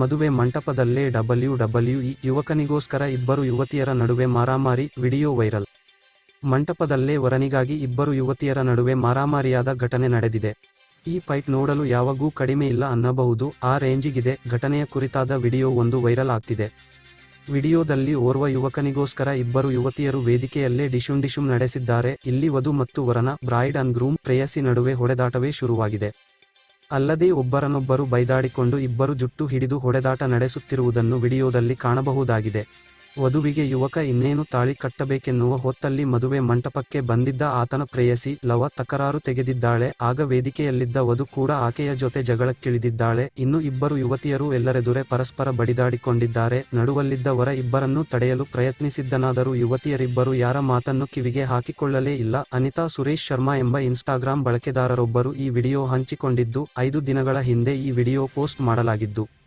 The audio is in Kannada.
ಮದುವೆ ಮಂಟಪದಲ್ಲೇ ಡಬ್ಲ್ಯೂ ಡಬ್ಲ್ಯೂ ಯುವಕನಿಗೋಸ್ಕರ ಇಬ್ಬರು ಯುವತಿಯರ ನಡುವೆ ಮಾರಾಮಾರಿ, ವಿಡಿಯೋ ವೈರಲ್. ಮಂಟಪದಲ್ಲೇ ವರನಿಗಾಗಿ ಇಬ್ಬರು ಯುವತಿಯರ ನಡುವೆ ಮಾರಾಮಾರಿಯಾದ ಘಟನೆ ನಡೆದಿದೆ. ಈ ಫೈಟ್ ನೋಡಲು ಯಾವಾಗೂ ಕಡಿಮೆ ಇಲ್ಲ ಅನ್ನಬಹುದು, ಆ ರೇಂಜಿಗಿದೆ, ಘಟನೆಯ ಕುರಿತಾದ ವಿಡಿಯೋ ಒಂದು ವೈರಲ್ ಆಗ್ತಿದೆ. ವಿಡಿಯೋದಲ್ಲಿ ಓರ್ವ ಯುವಕನಿಗೋಸ್ಕರ ಇಬ್ಬರು ಯುವತಿಯರು ವೇದಿಕೆಯಲ್ಲೇ ಡಿಶುಂ ಡಿಶುಂ ನಡೆಸಿದ್ದಾರೆ, ಇಲ್ಲಿ ವಧು ಮತ್ತು ವರನ, ಬ್ರೈಡ್ ಅಂಡ್ ಗ್ರೂಮ್, ಪ್ರೇಯಸಿ ನಡುವೆ ಹೊಡೆದಾಟವೇ ಶುರುವಾಗಿದೆ. ಅಲ್ಲದೆ ಒಬ್ಬರನ್ನೊಬ್ಬರು ಬೈದಾಡಿಕೊಂಡು ಇಬ್ಬರು ಜುಟ್ಟು ಹಿಡಿದು ಹೊಡೆದಾಟ ನಡೆಸುತ್ತಿರುವುದನ್ನು ವಿಡಿಯೋದಲ್ಲಿ ಕಾಣಬಹುದಾಗಿದೆ. ವಧುವಿಗೆ ಯುವಕ ಇನ್ನೇನು ತಾಳಿ ಕಟ್ಟಬೇಕೆನ್ನುವ ಹೊತ್ತಲ್ಲಿ ಮದುವೆ ಮಂಟಪಕ್ಕೆ ಬಂದಿದ್ದ ಆತನ ಪ್ರೇಯಸಿ ಲವ ತಕರಾರು ತೆಗೆದಿದ್ದಾಳೆ. ಆಗ ವೇದಿಕೆಯಲ್ಲಿದ್ದ ವಧು ಕೂಡ ಆಕೆಯ ಜೊತೆ ಜಗಳಕ್ಕಿಳಿದಿದ್ದಾಳೆ. ಇನ್ನು ಇಬ್ಬರು ಯುವತಿಯರು ಎಲ್ಲರೆದುರೆ ಪರಸ್ಪರ ಬಡಿದಾಡಿಕೊಂಡಿದ್ದಾರೆ. ನಡುವಲ್ಲಿದ್ದ ವರ ಇಬ್ಬರನ್ನೂ ತಡೆಯಲು ಪ್ರಯತ್ನಿಸಿದ್ದನಾದರೂ ಯುವತಿಯರಿಬ್ಬರು ಯಾರ ಮಾತನ್ನು ಕಿವಿಗೆ ಹಾಕಿಕೊಳ್ಳಲೇ ಇಲ್ಲ. ಅನಿತಾ, ಸುರೇಶ್ ಶರ್ಮಾ ಎಂಬ ಇನ್ಸ್ಟಾಗ್ರಾಂ ಬಳಕೆದಾರರೊಬ್ಬರು ಈ ವಿಡಿಯೋ ಹಂಚಿಕೊಂಡಿದ್ದು, ಐದು ದಿನಗಳ ಹಿಂದೆ ಈ ವಿಡಿಯೋ ಪೋಸ್ಟ್ ಮಾಡಲಾಗಿದ್ದು